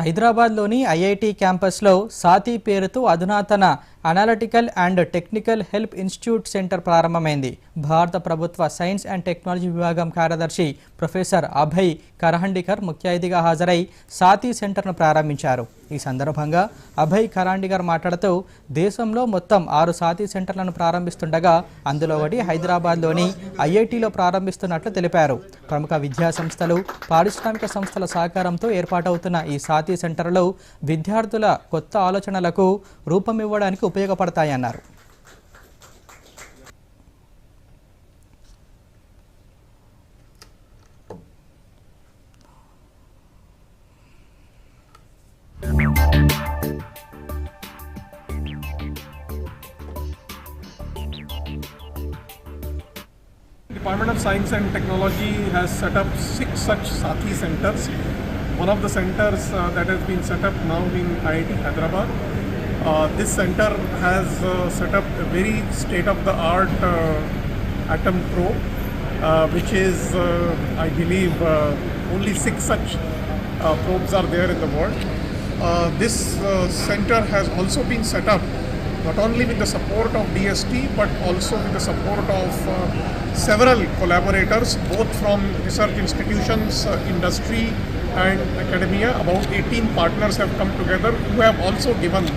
హైదరాబాద్లోని ఐఐటి క్యాంపస్లో సాతి పేరుతో అధునాతన analytical and technical help institute centre ప్రారంభమైంది. భారత ప్రభుత్వ సైన్స్ అండ్ టెక్నాలజీ విభాగం కార్యదర్శి ప్రొఫెసర్ అభయ్ కరహండికర్ ముఖ్య అతిథిగా హాజరై సాతి సెంటర్ను ప్రారంభించారు. ఈ సందర్భంగా అభయ్ కరాండికర్ మాట్లాడుతూ దేశంలో మొత్తం ఆరు సాతి సెంటర్లను ప్రారంభిస్తుండగా అందులో ఒకటి హైదరాబాద్లోని ఐఐటిలో ప్రారంభిస్తున్నట్లు తెలిపారు. ప్రముఖ విద్యా సంస్థలు పారిశ్రామిక సంస్థల సహకారంతో ఏర్పాటవుతున్న ఈ సాతి సెంటర్లు విద్యార్థుల కొత్త ఆలోచనలకు రూపమివ్వడానికి ఉపయోగపడతాయన్నారు. Department of Science and Technology has set up six such Sati centers. One of the centers uh, that has been set up now in IIT Hyderabad. Uh, this center has uh, set up a very state-of-the-art uh, atom probe, uh, which is, uh, I believe, uh, only six such uh, probes are there in the world. Uh, this uh, center has also been set up not only with the support of DST but also with the support of uh, several collaborators, both from research institutions, uh, industry, and academia. About 18 partners have come together who have also given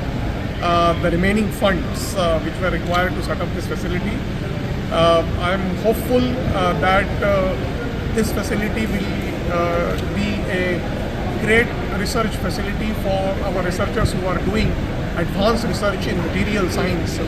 uh, the remaining funds uh, which were required to set up this facility. Uh, I am hopeful uh, that this facility will be a great research facility for our researchers who are doing advanced research in material science,